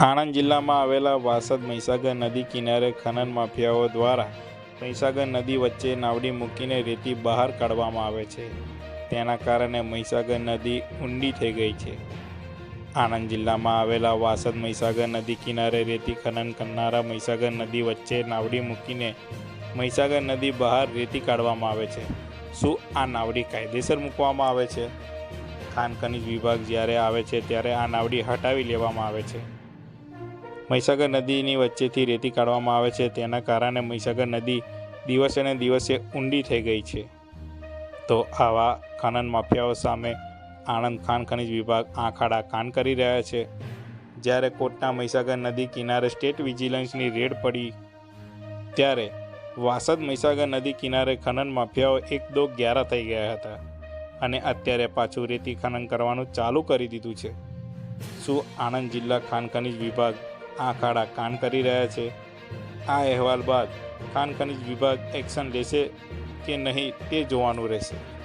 આણંદ જિલ્લામાં આવેલા વાસદ મહીસાગર નદી કિનારે ખનન માફિયાઓ દ્વારા મહીસાગર નદી વચ્ચે નાવડી મૂકીને રેતી બહાર કાઢવામાં આવે છે. તેના કારણે મહીસાગર નદી ઊંડી થઈ ગઈ છે. આણંદ જિલ્લામાં આવેલા વાસદ મહીસાગર નદી કિનારે રેતી ખનન કરનારા મહીસાગર નદી વચ્ચે નાવડી મૂકીને મહીસાગર નદી બહાર રેતી કાઢવામાં આવે છે. શું આ નાવડી કાયદેસર મૂકવામાં આવે છે? ખાન ખનિજ વિભાગ જ્યારે આવે છે ત્યારે આ નાવડી હટાવી લેવામાં આવે છે. મહીસાગર નદીની વચ્ચેથી રેતી કાઢવામાં આવે છે. તેના કારણે મહીસાગર નદી દિવસે ને દિવસે ઊંડી થઈ ગઈ છે. તો આવા ખનન માફિયાઓ સામે આણંદ ખાન ખનિજ વિભાગ આંખાડા કાન કરી રહ્યા છે. જ્યારે કોટના મહીસાગર નદી કિનારે સ્ટેટ વિજિલન્સની રેડ પડી, ત્યારે વાસદ મહીસાગર નદી કિનારે ખનન માફિયાઓ એક દો ગ્યારા થઈ ગયા હતા અને અત્યારે પાછું રેતી ખનન કરવાનું ચાલુ કરી દીધું છે. શું આણંદ જિલ્લા ખાન ખનિજ વિભાગ આંખાડા કાન કરી રહ્યા છે. આ અહેવાલ બાદ ખાન ખનિજ વિભાગ એક્શન લેશે કે નહીં તે જોવાનું રહેશે.